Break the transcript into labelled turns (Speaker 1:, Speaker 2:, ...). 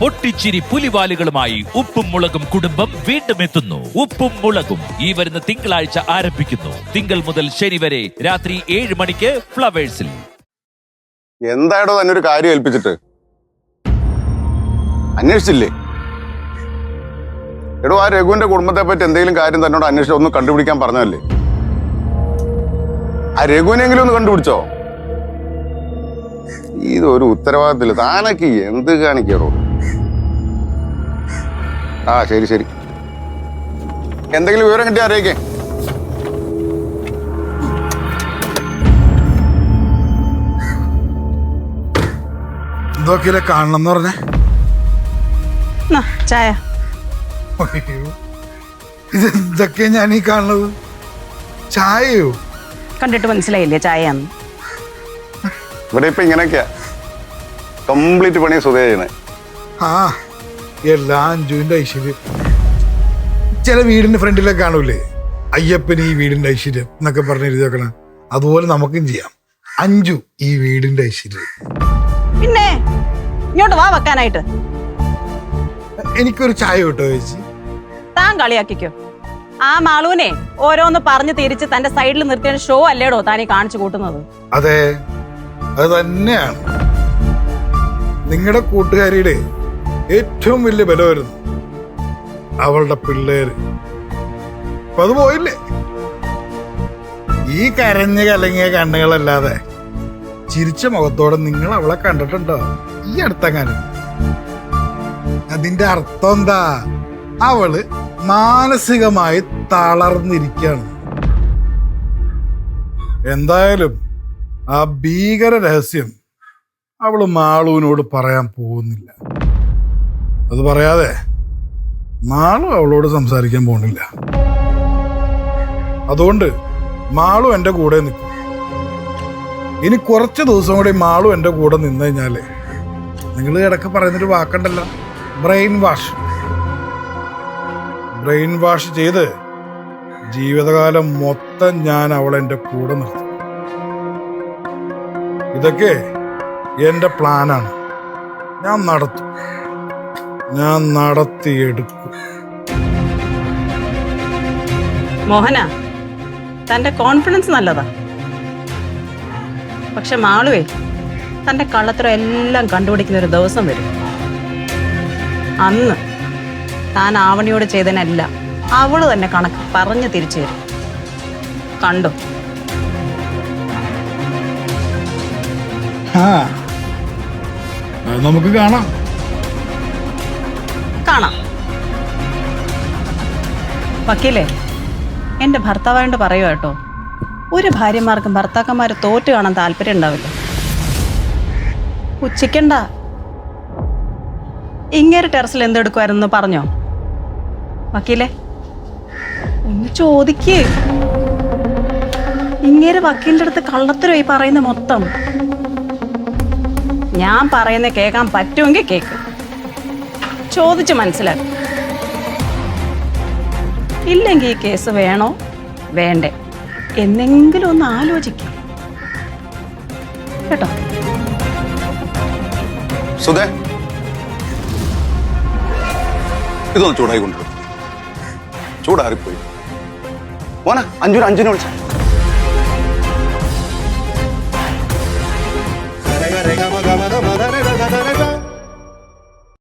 Speaker 1: പൊട്ടിച്ചിരി പുലിവാലുകളുമായി ഉപ്പും മുളകും കുടുംബം വീണ്ടും എത്തുന്നു. ഉപ്പും മുളകും ഈ വരുന്ന തിങ്കളാഴ്ച ആരംഭിക്കുന്നു. തിങ്കൾ മുതൽ ശനി വരെ രാത്രി ഏഴ് മണിക്ക് ഫ്ലവേഴ്സിൽ.
Speaker 2: എന്തായിടോ തന്നെ ഒരു കാര്യം ഏൽപ്പിച്ചിട്ട്? അന്വേഷിച്ചില്ലേ? എടോ ആ രഘുവിന്റെ കുടുംബത്തെ പറ്റി എന്തെങ്കിലും കാര്യം തന്നോട് അന്വേഷിച്ച് ഒന്ന് കണ്ടുപിടിക്കാൻ പറഞ്ഞല്ലേ ആ രഘുവിനെങ്കിലും ഒന്ന് കണ്ടുപിടിച്ചോ? ഇതൊരു ഉത്തരവാദിത്തമില്ല. താനൊക്കെ എന്ത് കാണിക്കറോ ആ ശരി ശരി. എന്തെങ്കിലും വിവരം കിട്ടിയാ അറിയിക്കേ.
Speaker 3: എന്തൊക്കെയല്ലേ കാണണം എന്ന് പറഞ്ഞേ?
Speaker 4: നാ, ചായ.
Speaker 3: ഇതെന്തൊക്കെയാ ഞാൻ ഈ കാണുന്നത്? ചായയോ?
Speaker 4: കണ്ടിട്ട് മനസ്സിലായില്ലേ ചായയാന്ന്?
Speaker 2: ഇവിടെ ഇപ്പൊ ഇങ്ങനെയൊക്കെയാ. കംപ്ലീറ്റ് പണി സുഖ ചെയ്യണേ
Speaker 3: ആ എല്ലാ അഞ്ചുവിന്റെ ഐശ്വര്യം. ചില വീടിന്റെ ഫ്രണ്ടിലൊക്കെ കാണൂലേ? അയ്യപ്പൻ ഈ വീടിന്റെ ഐശ്വര്യം എന്നൊക്കെ പറഞ്ഞ് എഴുതി വെക്കണം. അതുപോലെ നമുക്കും ചെയ്യാം. അഞ്ചു ഈ വീടിന്റെ ഐശ്വര്യം.
Speaker 4: പിന്നെ ഇങ്ങോട്ട് വാ വെക്കാനായിട്ട്.
Speaker 3: എനിക്കൊരു ചായ കിട്ടോ ചേച്ചി?
Speaker 4: താൻ കളിയാക്കിക്കോ. ആ മാളൂനെ ഓരോന്ന് പറഞ്ഞു തിരിച്ച് തന്റെ സൈഡിൽ നിർത്തിയ ഷോ അല്ലേടോ താനീ കാണിച്ചു കൂട്ടുന്നത്?
Speaker 3: അതെ അത് തന്നെയാണ്. നിങ്ങളുടെ കൂട്ടുകാരിയുടെ ഏറ്റവും വലിയ ബലമായിരുന്നു അവളുടെ പിള്ളേര്. അപ്പൊ അത് പോയില്ലേ? ഈ കരഞ്ഞ് കലങ്ങിയ കണ്ണുകളല്ലാതെ ചിരിച്ച മുഖത്തോടെ നിങ്ങൾ അവളെ കണ്ടിട്ടുണ്ടോ? ഈ അടുത്തെങ്ങാനും. അതിന്റെ അർത്ഥം എന്താ? അവൾ മാനസികമായി തളർന്നിരിക്കുകയാണ്. എന്തായാലും ആ ഭീകര രഹസ്യം അവൾ മാളുവിനോട് പറയാൻ പോകുന്നില്ല. അത് പറയാതെ മാളു അവളോട് സംസാരിക്കാൻ പോണില്ല. അതുകൊണ്ട് മാളു എന്റെ കൂടെ നിൽക്കും ഇനി കുറച്ച് ദിവസം കൂടി മാളു എന്റെ കൂടെ നിന്ന് കഴിഞ്ഞാൽ നിങ്ങൾ ഇടയ്ക്ക് പറയുന്നൊരു വാക്കുണ്ടല്ലോ ബ്രെയിൻ വാഷ് ബ്രെയിൻ വാഷ് ചെയ്ത് ജീവിതകാലം മൊത്തം ഞാൻ അവളെന്റെ കൂടെ നിർത്തും. ഇതൊക്കെ എന്റെ പ്ലാനാണ്. ഞാൻ നടത്തും. ഞാൻ നടത്തിയെടുക്കും.
Speaker 4: മോഹന തന്റെ കോൺഫിഡൻസ് നല്ലതാ. പക്ഷെ മാളുവേ തന്റെ കള്ളത്തരം എല്ലാം കണ്ടുപിടിക്കുന്ന ഒരു ദിവസം വരും. അന്ന് താൻ ആവണിയോട് ചെയ്തതിനല്ല അവൾ തന്നെ കണക്ക് പറഞ്ഞു തിരിച്ചു തരും. കണ്ടോ?
Speaker 3: നമുക്ക് കാണാം.
Speaker 4: കാണാം വക്കീലേ എന്റെ ഭർത്താവായോണ്ട് പറയുക കേട്ടോ. ഒരു ഭാര്യമാർക്കും ഭർത്താക്കന്മാരെ തോറ്റു കാണാൻ താല്പര്യം ഉണ്ടാവില്ല. ഉച്ചയ്ക്കണ്ട ഇങ്ങേര് ടെറസിൽ എന്തെടുക്കുമായിരുന്നു പറഞ്ഞോ? വക്കീലേ ഒന്ന് ചോദിക്ക്. ഇങ്ങേര് വക്കീലിന്റെ അടുത്ത് കള്ളത്തരമായി പറയുന്ന മൊത്തം. ഞാൻ പറയുന്ന കേൾക്കാൻ പറ്റുമെങ്കിൽ കേക്ക്. ചോദിച്ച് മനസ്സിലാക്കും. ഇല്ലെങ്കിൽ ഈ കേസ് വേണോ? വേണ്ടേ. എന്നെങ്കിലും ഒന്ന് ആലോചിക്കാം. കേട്ടോ?
Speaker 2: സുധേ. ഇതൊന്ന് ചൂടായി കൊണ്ടുവരും ചൂടാറിപ്പോയി. മോനെ അഞ്ചു അഞ്ചിനെ വിളിച്ച.